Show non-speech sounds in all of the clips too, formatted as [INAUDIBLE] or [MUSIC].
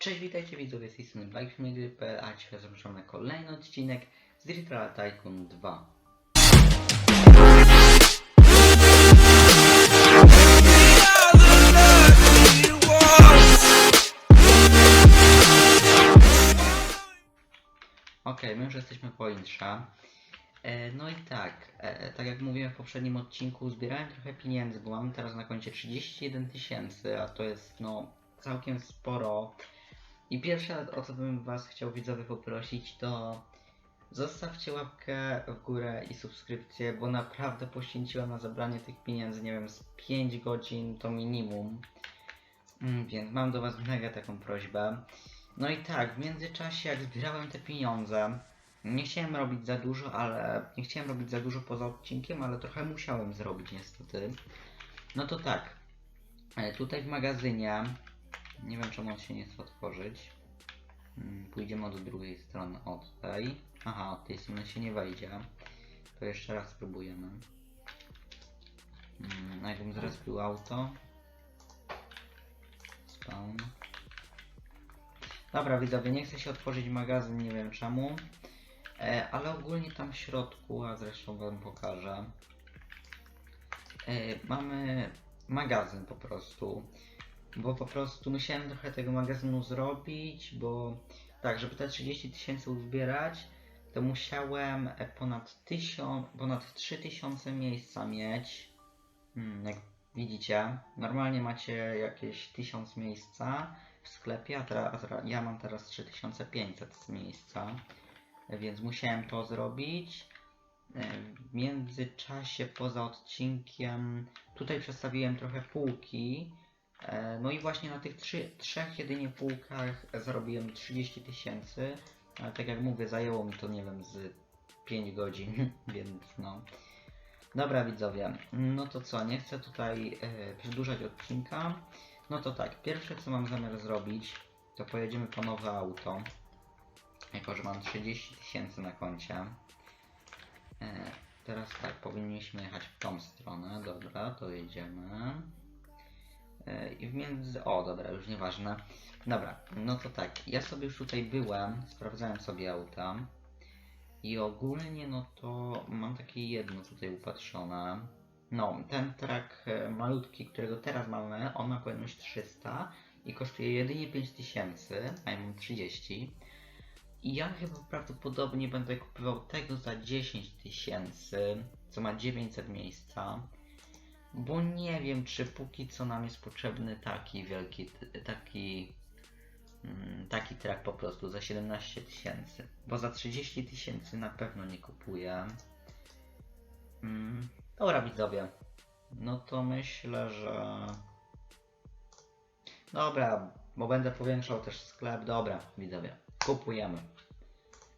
Cześć, witajcie widzowie z tej strony BikeFamily.pl, a dzisiaj zapraszam na kolejny odcinek z Street Rally Tycoon 2. Ok, my już jesteśmy po intrze. E, no i tak, e, tak jak mówiłem w poprzednim odcinku, zbierałem trochę pieniędzy, bo mam teraz na koncie 31 tysięcy, a to jest no całkiem sporo. I pierwsze o co bym was chciał widzowie poprosić to zostawcie łapkę w górę i subskrypcję, bo naprawdę poświęciłem na zebranie tych pieniędzy, nie wiem, z 5 godzin to minimum. Mm, Więc mam do was mega taką prośbę. No i tak, w międzyczasie jak zbierałem te pieniądze, nie chciałem robić za dużo, ale nie chciałem robić za dużo poza odcinkiem, ale trochę musiałem zrobić niestety. No to tak, e, tutaj w magazynie, nie wiem czemu on się nie chce otworzyć. Mm, Pójdziemy od drugiej strony, od tej. Aha, od tej strony się nie wejdzie. To jeszcze raz spróbujemy. Mm, A jakbym zrespił auto. Spawn. Dobra widzowie, nie chcę się otworzyć magazyn, nie wiem czemu. E, ale ogólnie tam w środku, a zresztą wam pokażę. E, mamy magazyn po prostu. Bo po prostu musiałem trochę tego magazynu zrobić, bo tak, żeby te 30 tysięcy uzbierać, to musiałem e, ponad 1000, ponad 3000 miejsca mieć. Hmm, jak widzicie, normalnie macie jakieś 1000 miejsca w sklepie, a teraz ja mam teraz 3500 miejsca, więc musiałem to zrobić. E, W międzyczasie poza odcinkiem tutaj przestawiłem trochę półki. E, No i właśnie na tych trzy, trzech jedynie półkach zarobiłem 30 tysięcy, ale tak jak mówię, zajęło mi to nie wiem z 5 godzin, [LAUGHS] więc no. Dobra widzowie, no to co, nie chcę tutaj e, przedłużać odcinka. No to tak, pierwsze co mam zamiar zrobić, to pojedziemy po nowe auto. Jako, że mam 30 tysięcy na koncie. E, teraz tak, powinniśmy jechać w tą stronę. Dobra, to jedziemy. E, I w między... O, dobra, już nieważne. Dobra, no to tak, ja sobie już tutaj byłem, sprawdzałem sobie auta. I ogólnie, no to mam takie jedno tutaj upatrzone. No, ten track e, malutki, którego teraz mamy, on ma pojemność 300 i kosztuje jedynie 5000, a ja mam 30. I ja chyba prawdopodobnie będę kupował tego za 10 tysięcy, co ma 900 miejsca. Bo nie wiem, czy póki co nam jest potrzebny taki wielki, taki, mm, taki track po prostu za 17 tysięcy. Bo za 30 tysięcy na pewno nie kupuję. Mm, dobra widzowie, no to myślę, że... Dobra, bo będę powiększał też sklep. Dobra, widzowie, kupujemy.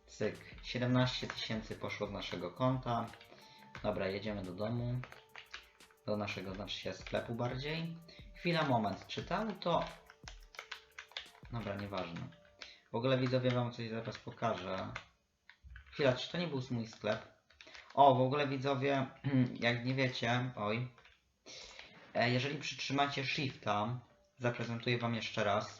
Cyk, 17 tysięcy poszło z naszego konta. Dobra, jedziemy do domu. Do naszego, znaczy się sklepu bardziej. Chwila, moment, czy to auto... Dobra, nieważne. W ogóle widzowie wam coś zaraz pokażę. Chwila, czy to nie był mój sklep? O, w ogóle widzowie, [CLEARS THROAT] jak nie wiecie, oj. E, Jeżeli przytrzymacie Shifta, zaprezentuję wam jeszcze raz.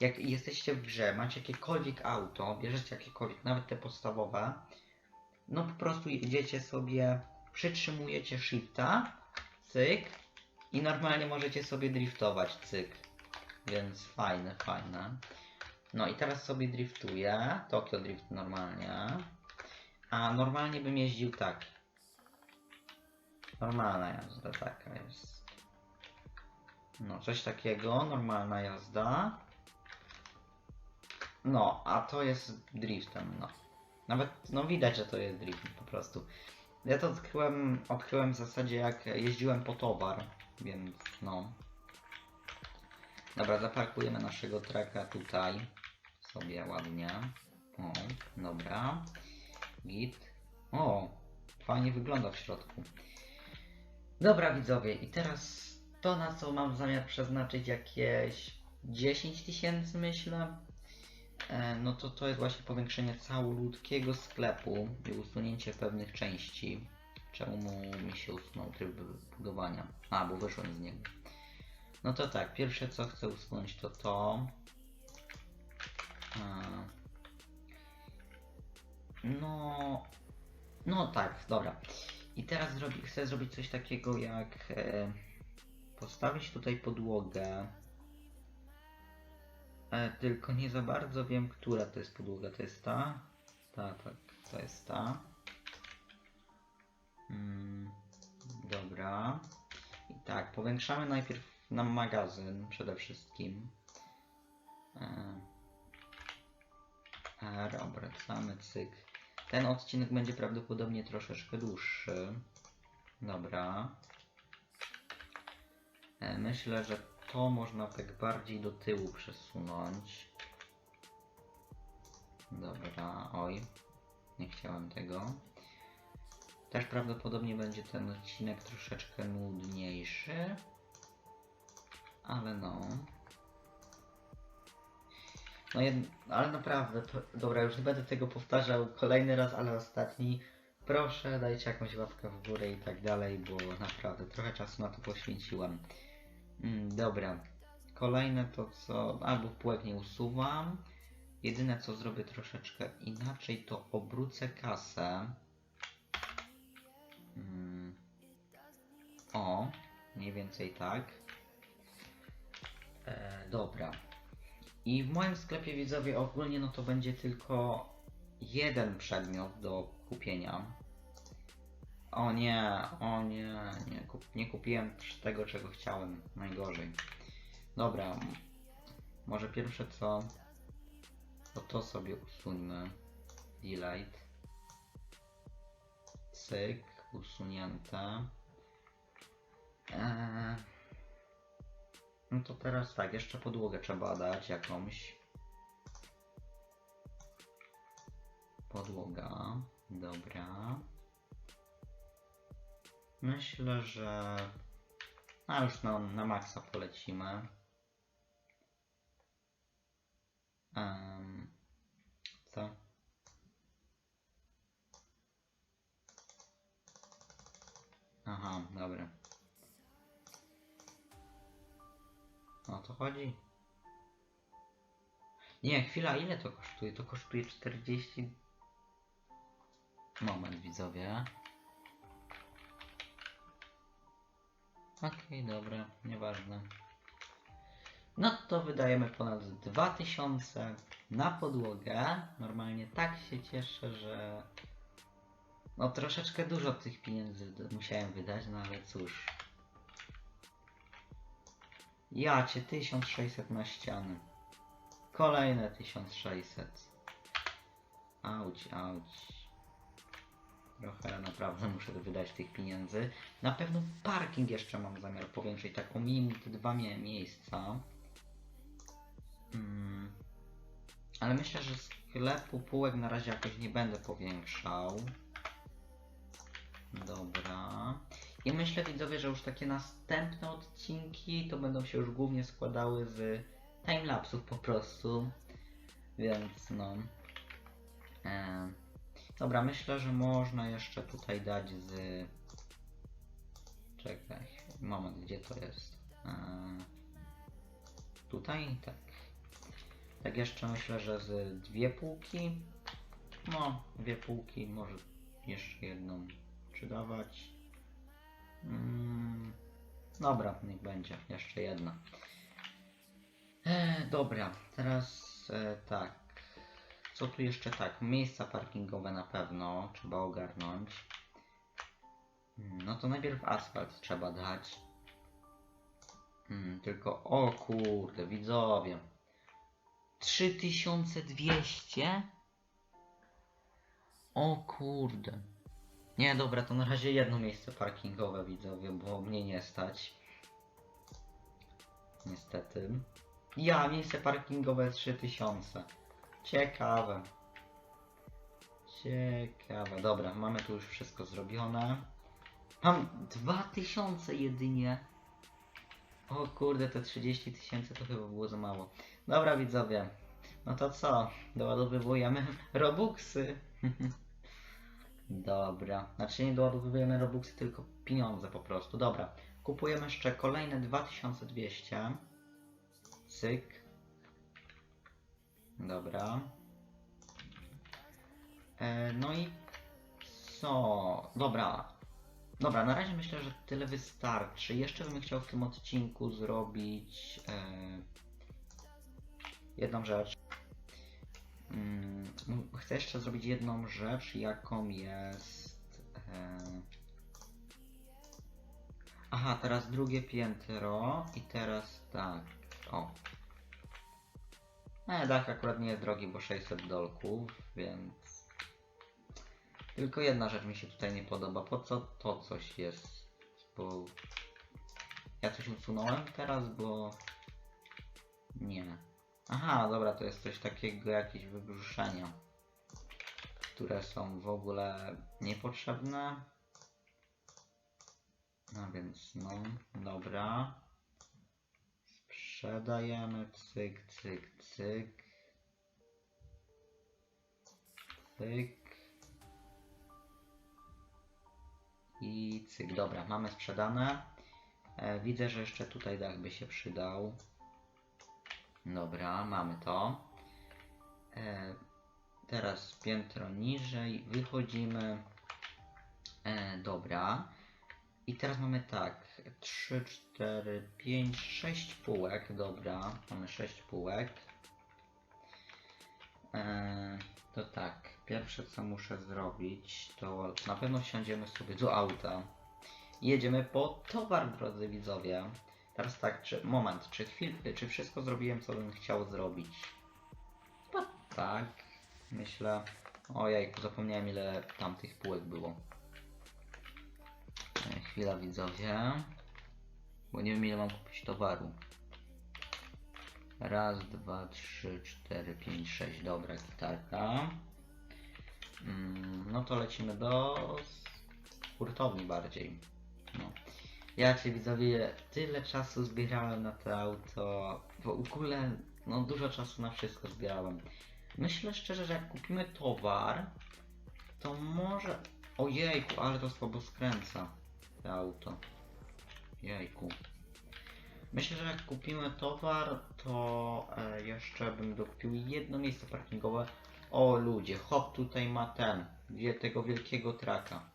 Jak jesteście w grze, macie jakiekolwiek auto, bierzecie jakiekolwiek, nawet te podstawowe, no po prostu jedziecie sobie, przytrzymujecie Shifta, cyk, i normalnie możecie sobie driftować, cyk. Więc fajne, fajne. No i teraz sobie driftuję, Tokyo Drift normalnie. A normalnie bym jeździł tak. Normalna jazda taka jest. No, coś takiego, normalna jazda. No, a to jest driftem, no. Nawet, no widać, że to jest drift po prostu. Ja to odkryłem, odkryłem w zasadzie jak jeździłem po towar, więc no. Dobra, zaparkujemy naszego traka tutaj sobie ładnie. O, dobra. Git. O, fajnie wygląda w środku. Dobra widzowie, i teraz to na co mam zamiar przeznaczyć jakieś 10 tysięcy myślę. E, no to to jest właśnie powiększenie całoludkiego sklepu i usunięcie pewnych części. Czemu mi się usunął tryb budowania? A, bo wyszłem z niego. No to tak, pierwsze co chcę usunąć to to. E, no, no tak, dobra. I teraz zrobi, chcę zrobić coś takiego jak e, postawić tutaj podłogę E, tylko nie za bardzo wiem, która to jest podłoga. To jest ta? Ta, tak, to jest ta. Mm, dobra. I tak, powiększamy najpierw nam magazyn przede wszystkim. E, e, obracamy cyk. Ten odcinek będzie prawdopodobnie troszeczkę dłuższy. Dobra. E, Myślę, że to można tak bardziej do tyłu przesunąć. Dobra, oj. Nie chciałem tego. Też prawdopodobnie będzie ten odcinek troszeczkę nudniejszy. Ale no. No ale naprawdę, dobra, już nie będę tego powtarzał kolejny raz, ale ostatni. Proszę, dajcie jakąś łapkę w górę i tak dalej, bo naprawdę trochę czasu na to poświęciłem. Mm, dobra. Kolejne to co. Albo półek nie usuwam. Jedyne co zrobię troszeczkę inaczej, to obrócę kasę. Mm. O, mniej więcej tak. E, dobra. I w moim sklepie widzowie ogólnie no to będzie tylko jeden przedmiot do kupienia. O nie, o nie, nie, kup, nie kupiłem tego czego chciałem, najgorzej. Dobra, może pierwsze co, to to sobie usuńmy. Delete. Cyk, usunięte. Eee, no to teraz tak, jeszcze podłogę trzeba dać jakąś. Podłoga, Myślę, że... A już na, na maksa polecimy. Em, co? Aha, dobra. O to chodzi? Nie, chwila, ile to kosztuje? To kosztuje 40... Moment, widzowie. Okej, dobra, nieważne. No to wydajemy ponad 2000 na podłogę. Normalnie tak się cieszę, że... No troszeczkę dużo tych pieniędzy musiałem wydać, no ale cóż. Ja cię 1600 na ściany. Kolejne 1600. Auć, auć. Trochę naprawdę muszę wydać tych pieniędzy. Na pewno parking jeszcze mam zamiar powiększyć, taką minimum te dwa mie miejsca. Mm. Ale myślę, że sklepu półek na razie jakoś nie będę powiększał. Dobra. I myślę widzowie, że już takie następne odcinki to będą się już głównie składały z timelapsów po prostu. Więc no. E, dobra, myślę, że można jeszcze tutaj dać z. Czekaj, moment, gdzie to jest? E, tutaj? Tak. Tak jeszcze myślę, że z dwie półki. No, dwie półki, może jeszcze jedną czy dawać. Mm, dobra, niech będzie. Jeszcze jedna. E, dobra, teraz e, tak. Co tu jeszcze tak? Miejsca parkingowe na pewno trzeba ogarnąć. Mm, No to najpierw asfalt trzeba dać. Mm, tylko, o kurde, widzowie. 3200? O kurde. Nie, dobra, to na razie jedno miejsce parkingowe widzowie, bo mnie nie stać. Niestety. Ja, miejsce parkingowe 3000. Ciekawe. Ciekawe. Dobra, mamy tu już wszystko zrobione. Mam 2000 jedynie. O kurde, te 30 tysięcy to chyba było za mało. Dobra widzowie. No to co? Doładowywujemy [LAUGHS] Robuxy. [LAUGHS] Dobra. Znaczy nie doładowujemy Robuxy, tylko pieniądze po prostu. Dobra. Kupujemy jeszcze kolejne 2200. Cyk. Dobra. E, no i co? Dobra. Dobra, na razie myślę, że tyle wystarczy. Jeszcze bym chciał w tym odcinku zrobić e, jedną rzecz. Mm, chcę jeszcze zrobić jedną rzecz, jaką jest. E... Aha, teraz drugie piętro i teraz tak. O. E, dach akurat nie jest drogi, bo 600 dolków, więc. Tylko jedna rzecz mi się tutaj nie podoba. Po co to coś jest? Bo. Ja coś usunąłem teraz, bo. Nie. Aha, dobra, to jest coś takiego, jakieś wybruszenia, które są w ogóle niepotrzebne. No więc, no, dobra. Sprzedajemy, cyk, cyk, cyk. Cyk. I cyk, dobra, mamy sprzedane. E, widzę, że jeszcze tutaj dach by się przydał. Dobra, mamy to. E, teraz piętro niżej, wychodzimy. E, dobra. I teraz mamy tak, 3, 4, 5, 6 półek, dobra, mamy 6 półek. E, to tak, pierwsze co muszę zrobić, to na pewno wsiądziemy sobie do auta. Jedziemy po towar, drodzy widzowie. Teraz tak, czy, moment, czy, chwil, czy wszystko zrobiłem, co bym chciał zrobić? Chyba tak, myślę. Ojej, zapomniałem ile tam tych półek było. Chwila widzowie. Bo nie wiem ile mam kupić towaru. Raz, dwa, trzy, cztery, pięć, sześć. Dobra, gitarka. Mm, no to lecimy do hurtowni bardziej. No. Ja cię widzowie tyle czasu zbierałem na to auto. W ogóle no dużo czasu na wszystko zbierałem. Myślę szczerze, że jak kupimy towar, to może. Ojejku, ale to słabo skręca auto. Jejku. Myślę, że jak kupimy towar, to e, jeszcze bym dokupił jedno miejsce parkingowe. O ludzie, hop tutaj ma ten, wie tego wielkiego traka.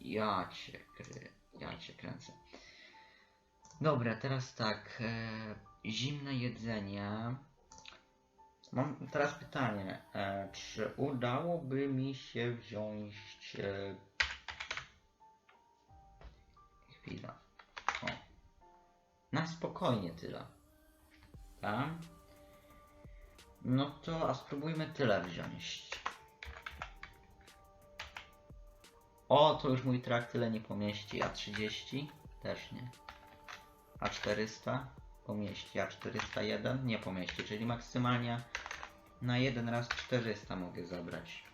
Ja cię kry, ja cię kręcę. Dobra, teraz tak, e, zimne jedzenie. Mam teraz pytanie, e, czy udałoby mi się wziąć e, Chwila. O. Na spokojnie tyle. Tak? No to, a spróbujmy tyle wziąć. O, to już mój trak tyle nie pomieści. A 30? Też nie. A 400? Pomieści. A 401? Nie pomieści. Czyli maksymalnie na jeden raz 400 mogę zabrać.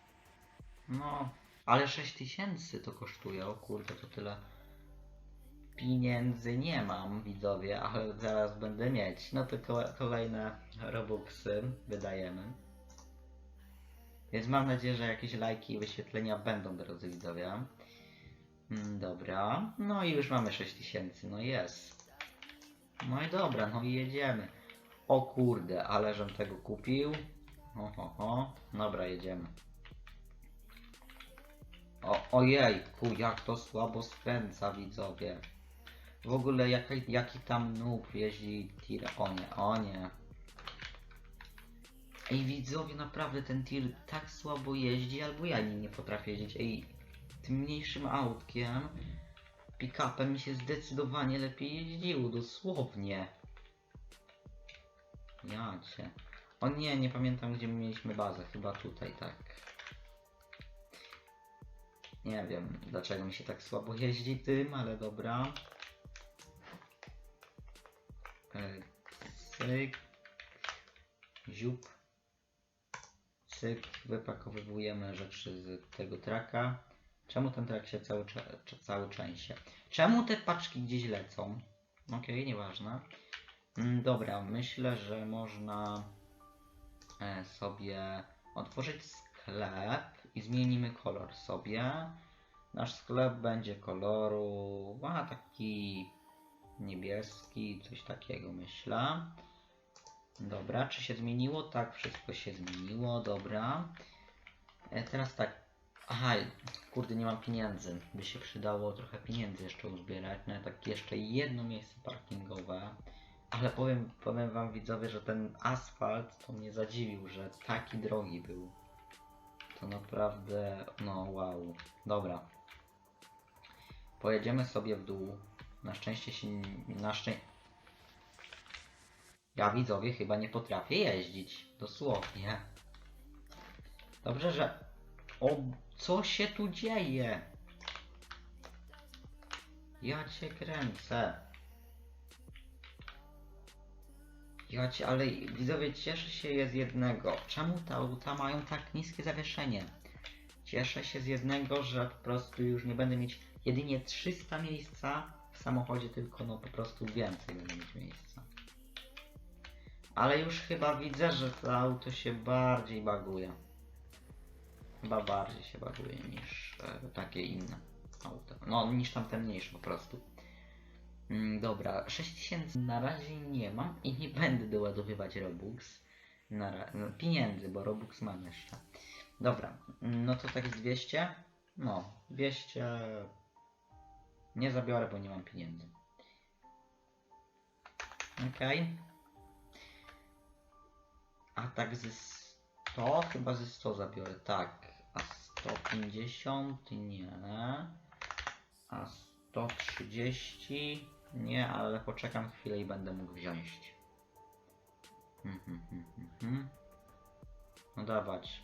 No, ale 6000 to kosztuje. O kurde, to tyle pieniędzy nie mam, widzowie, ale zaraz będę mieć. No to kole- kolejne robuxy wydajemy. Więc mam nadzieję, że jakieś lajki i wyświetlenia będą, drodzy widzowie. Mm, Dobra, no i już mamy 6000, no jest. No i dobra, no i jedziemy. O kurde, ale żem tego kupił. Ho, ho, ho. Dobra, jedziemy. O, ojejku, jak to słabo skręca, widzowie. W ogóle jaki, jaki tam noob jeździ tir. O nie, o nie. Ej widzowie, naprawdę ten tir tak słabo jeździ, albo ja nim nie potrafię jeździć. Ej, tym mniejszym autkiem, pick-upem mi się zdecydowanie lepiej jeździło, dosłownie. Ja cię. O nie, nie pamiętam gdzie my mieliśmy bazę, chyba tutaj, tak. Nie wiem dlaczego mi się tak słabo jeździ tym, ale dobra. Cyk. Ziup. Cyk. Wypakowujemy rzeczy z tego traka. Czemu ten trak się cały, cały część się? Czemu te paczki gdzieś lecą? Okej, nieważne. Mm, Dobra, myślę, że można e, sobie otworzyć sklep i zmienimy kolor sobie. Nasz sklep będzie koloru, a taki niebieski, coś takiego myślę. Dobra, czy się zmieniło? Tak, wszystko się zmieniło, dobra. E, teraz tak. Aha, kurde, nie mam pieniędzy. By się przydało trochę pieniędzy jeszcze uzbierać. No tak jeszcze jedno miejsce parkingowe. Ale powiem, powiem wam widzowie, że ten asfalt to mnie zadziwił, że taki drogi był. To naprawdę, no wow. Dobra. Pojedziemy sobie w dół. Na szczęście się, na szczęście... Ja widzowie chyba nie potrafię jeździć. Dosłownie. Dobrze, że... O, co się tu dzieje? Ja cię kręcę. Ja cię, ale widzowie, cieszę się z jednego. Czemu te auta mają tak niskie zawieszenie? Cieszę się z jednego, że po prostu już nie będę mieć jedynie 300 miejsca w samochodzie, tylko no po prostu więcej będę mieć miejsca. Ale już chyba widzę, że to auto się bardziej baguje. Chyba bardziej się baguje niż e, takie inne auta. No, niż tamte mniejsze po prostu. Mm, dobra, 6000 na razie nie mam i nie będę doładowywać Robux. Na ra- no, pieniędzy, bo Robux mam jeszcze. Dobra, no to tak jest 200. No, 200 nie zabiorę, bo nie mam pieniędzy. Okej. A tak ze 100? Chyba ze 100 zabiorę, tak. A 150? Nie. A 130? Nie, ale poczekam chwilę i będę mógł wziąć. Hmm, hmm, hmm. No dawać.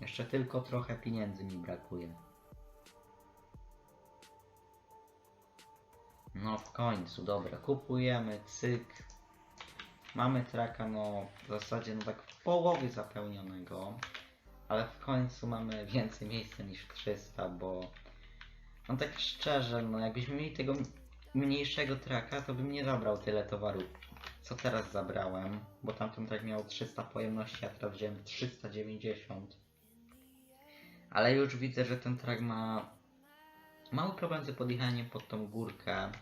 Jeszcze tylko trochę pieniędzy mi brakuje. No w końcu, dobra, kupujemy, cyk. Mamy traka, no w zasadzie no tak w połowie zapełnionego. Ale w końcu mamy więcej miejsca niż 300, bo no tak szczerze, no jakbyśmy mieli tego mniejszego traka, to bym nie zabrał tyle towaru, co teraz zabrałem, bo tamten trak miał 300 pojemności, a teraz wziąłem 390. Ale już widzę, że ten trak ma mały problem z podjechaniem pod tą górkę,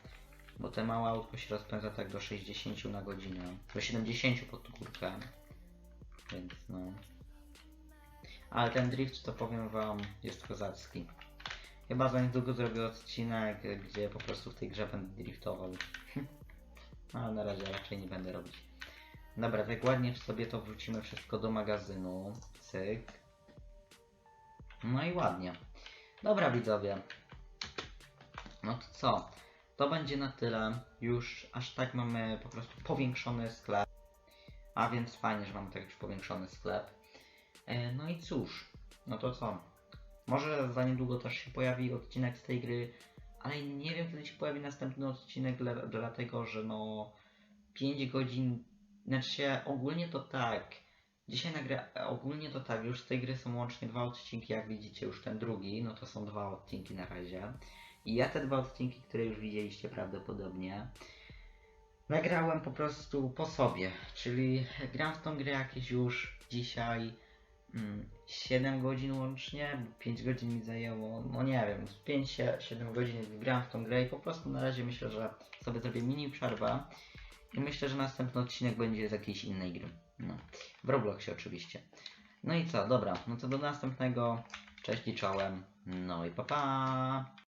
bo te małe autko się rozpędza tak do 60 na godzinę, do 70 pod tą górkę, więc no. Ale ten drift to powiem wam jest kozacki. Chyba za niedługo zrobię odcinek, gdzie po prostu w tej grze będę driftował. [LAUGHS] Ale na razie raczej nie będę robić. Dobra, tak ładnie sobie to wrzucimy wszystko do magazynu. Cyk. No i ładnie. Dobra widzowie. No to co? To będzie na tyle. Już aż tak mamy po prostu powiększony sklep. A więc fajnie, że mamy tak już powiększony sklep. E, no i cóż, no to co? Może za niedługo też się pojawi odcinek z tej gry, ale nie wiem kiedy się pojawi następny odcinek, dla, dlatego że no 5 godzin, znaczy się ogólnie to tak. Dzisiaj nagra, ogólnie to tak, już z tej gry są łącznie dwa odcinki, jak widzicie już ten drugi, no to są dwa odcinki na razie. I ja te dwa odcinki, które już widzieliście prawdopodobnie, nagrałem po prostu po sobie, czyli gram w tą grę jakieś już dzisiaj mm, 7 godzin łącznie, 5 godzin mi zajęło, no nie wiem, 5-7 godzin gram w tą grę i po prostu na razie myślę, że sobie zrobię mini przerwę i myślę, że następny odcinek będzie z jakiejś innej gry. No, w Robloxie oczywiście. No i co, dobra, no to do następnego. Cześć i czołem. No i pa pa.